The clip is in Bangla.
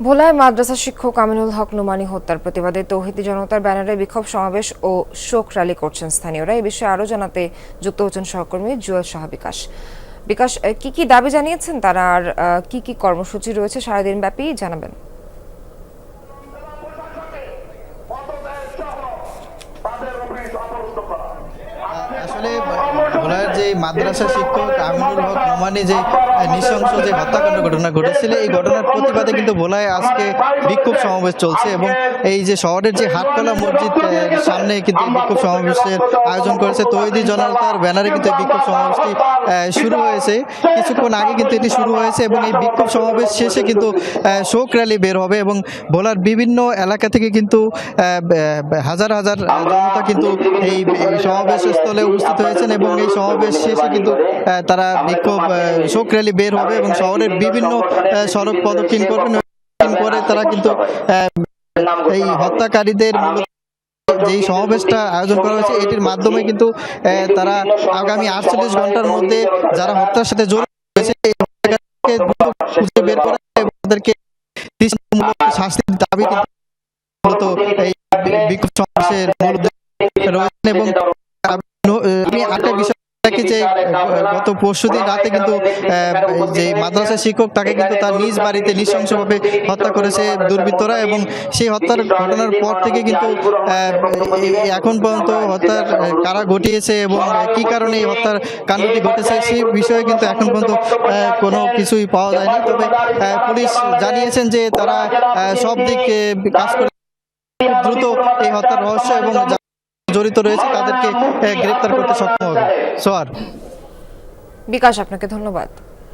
ভোলায় মাদ্রাসা শিক্ষক আমিনুল হক নুমানি হত্যার প্রতিবাদে তৌহিদি জনতার ব্যানারে বিক্ষোভ সমাবেশ ও শোক র্যালি করছেন স্থানীয়রা। এই বিষয়ে আরও জানাতে যুক্ত হচ্ছেন সহকর্মী জুয়েল শাহ বিকাশ। বিকাশ কি কি দাবি জানিয়েছেন তারা আর কি কি কর্মসূচি রয়েছে সারাদিন ব্যাপী জানাবেন। যে মাদ্রাসা শিক্ষক আমিনুল হক নোমানি যে নৃশংস যে হত্যাকাণ্ড ঘটনা ঘটেছিল, এই ঘটনার প্রতিবাদে কিন্তু ভোলায় আজকে বিক্ষোভ সমাবেশ চলছে এবং এই যে শহরের যে হাটকলা মসজিদ সামনে কিন্তু বিক্ষোভ সমাবেশের আয়োজন করেছে। তৈরি জনতার ব্যানারে কিন্তু বিক্ষোভ সমাবেশটি শুরু হয়েছে। কিছুক্ষণ আগে কিন্তু এটি শুরু হয়েছে এবং এই বিক্ষোভ সমাবেশ শেষে কিন্তু শোক র্যালি বের হবে এবং ভোলার বিভিন্ন এলাকা থেকে কিন্তু হাজার হাজার জনতা কিন্তু এই সমাবেশ স্থলে উপস্থিত হয়েছেন এবং এই সমাবেশ শেষে কিন্তু তারা বিক্ষোভ শোক র্যালি বের হবে এবং শহরের বিভিন্ন সড়ক প্রদক্ষিণ করবেন করে তারা কিন্তু এই হত্যাকারীদের যেই সমাবেশটা আয়োজন করা হয়েছে এটির মাধ্যমে কিন্তু তারা আগামী আটচল্লিশ ঘণ্টার মধ্যে যারা হত্যার সাথে জড়িত হয়েছে খুঁজে বের করে এবং তাদেরকে শাস্তির দাবি কিন্তু মূলত এই বিক্ষোভ সমাবেশের মূল রয়েছেন এবং আমি একটা বিষয় দেখি যে, গত পরশুদিন রাতে কিন্তু যে মাদ্রাসা শিক্ষক তাকে কিন্তু তার নিজ বাড়িতে নৃশংসভাবে হত্যা করেছে দুর্বৃত্তরা এবং সেই হত্যার ঘটনার পর থেকে কিন্তু এখন পর্যন্ত হত্যার কারা ঘটিয়েছে এবং কি কারণে এই হত্যার কাণ্ডটি ঘটেছে সেই বিষয়ে কিন্তু এখন পর্যন্ত কোনো কিছুই পাওয়া যায়নি। তবে পুলিশ জানিয়েছেন যে তারা সব দিক কাজ করে দ্রুত এই হত্যার রহস্য এবং জড়িত রয়েছে তাদেরকে গ্রেপ্তার করতে সক্ষম হবে। সোয়ার বিকাশ আপনাকে ধন্যবাদ।